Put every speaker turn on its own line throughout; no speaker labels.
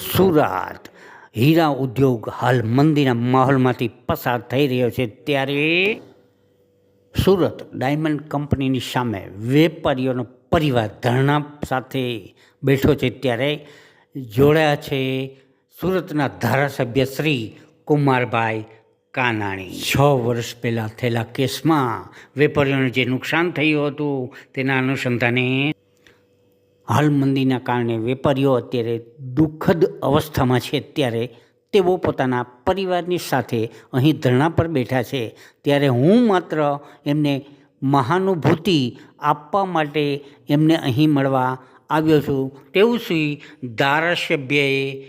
સુરત. હીરા ઉદ્યોગ હાલ મંદીના માહોલમાંથી પસાર થઈ રહ્યો છે. ત્યારે સુરત ડાયમંડ કંપનીની સામે વેપારીઓનો પરિવાર ધરણા સાથે બેઠો છે. ત્યારે જોડાયા છે સુરતના ધારાસભ્ય શ્રી કુમારભાઈ કાનાણી. છ વર્ષ પહેલાં થયેલા કેસમાં વેપારીઓને જે નુકસાન થયું હતું તેના અનુસંધાને હાલ મંદીના કારણે વેપારીઓ અત્યારે દુઃખદ અવસ્થામાં છે. ત્યારે તેઓ પોતાના પરિવારની સાથે અહીં ધરણા પર બેઠા છે. ત્યારે હું માત્ર એમને મહાનુભૂતિ આપવા માટે એમને અહીં મળવા આવ્યો છું. તેવું શ્રી ધારાસભ્યએ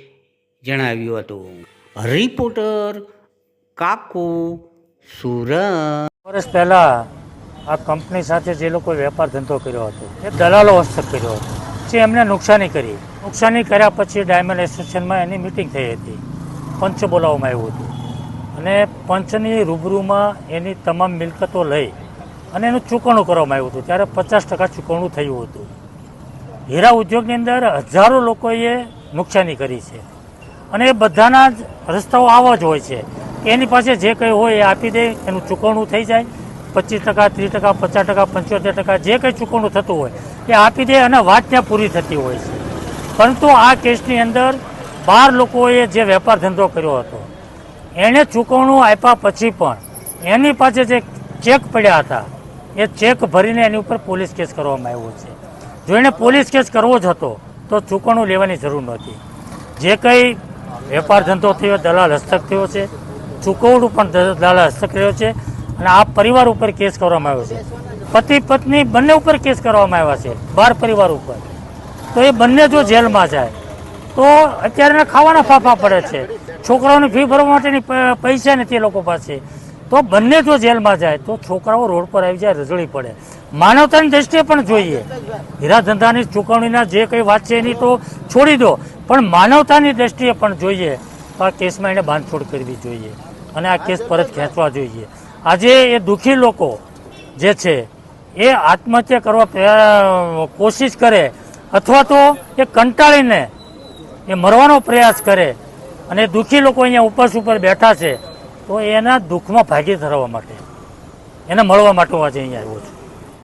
જણાવ્યું હતું. રિપોર્ટર કાકુ સુરત.
વર્ષ પહેલાં આ કંપની સાથે જે લોકોએ વેપાર ધંધો કર્યો હતો, એ દલાલો હસ્તક કર્યો હતો. જે એમને નુકસાની કરી. નુકસાની કર્યા પછી ડાયમંડ એસોસિએશનમાં એની મિટિંગ થઈ હતી. પંચ બોલાવવામાં આવ્યું હતું. અને પંચની રૂબરૂમાં એની તમામ મિલકતો લઈ અને એનું ચૂકવણું કરવામાં આવ્યું હતું. ત્યારે પચાસ ટકા ચૂકવણું થયું હતું. હીરા ઉદ્યોગની અંદર હજારો લોકોએ નુકસાની કરી છે. અને એ બધાના જ રસ્તાઓ આવા જ હોય છે. એની પાસે જે કંઈ હોય એ આપી દે, એનું ચૂકવણું થઈ જાય. પચીસ ટકા, ત્રીસ ટકા, પચાસ ટકા, પંચોતેર ટકા જે કંઈ ચૂકવણું થતું હોય, એ આપી દે અને વાત ત્યાં પૂરી થતી હોય છે. પરંતુ આ કેસની અંદર બાર લોકોએ જે વેપાર ધંધો કર્યો હતો એણે ચૂકવણું આપ્યા પછી પણ એની પાસે જે ચેક પડ્યા હતા, એ ચેક ભરીને એની ઉપર પોલીસ કેસ કરવામાં આવ્યો છે. જો એણે પોલીસ કેસ કરવો જ હતો, તો ચૂકવણું લેવાની જરૂર નહોતી. જે કંઈ વેપાર ધંધો થયો, દલાલ હસ્તક થયો છે, ચૂકવણું પણ દલાલ હસ્તક રહ્યો છે અને આ પરિવાર ઉપર કેસ કરવામાં આવ્યો છે. પતિ, પત્ની બંને ઉપર કેસ કરવામાં આવ્યા છે, બાર પરિવાર ઉપર. તો એ બંને જો જેલમાં જાય, તો અત્યારે ખાવાના ફાફા પડે છે. છોકરાઓની ફી ભરવા માટેની પૈસા નથી એ લોકો પાસે. તો બંને જો જેલમાં જાય, તો છોકરાઓ રોડ પર આવી જાય, રજળી પડે. માનવતાની દ્રષ્ટિએ પણ જોઈએ. હીરા ધંધાની ચૂકવણીના જે કંઈ વાત છે એની તો છોડી દો. પણ માનવતાની દ્રષ્ટિએ પણ જોઈએ. તો આ કેસમાં એને બાંધછોડ કરવી જોઈએ. અને આ કેસ પરત ખેંચવા જોઈએ. આજે એ દુઃખી લોકો જે છે, એ આત્મહત્યા કરવા કોશિશ કરે અથવા તો એ કંટાળીને એ મરવાનો પ્રયાસ કરે અને દુઃખી લોકો અહીંયા ઉપવાસ ઉપર બેઠા છે, તો એના દુઃખમાં ભાગી ધરવા માટે, એને મળવા માટે આજે અહીંયા આવ્યો છું.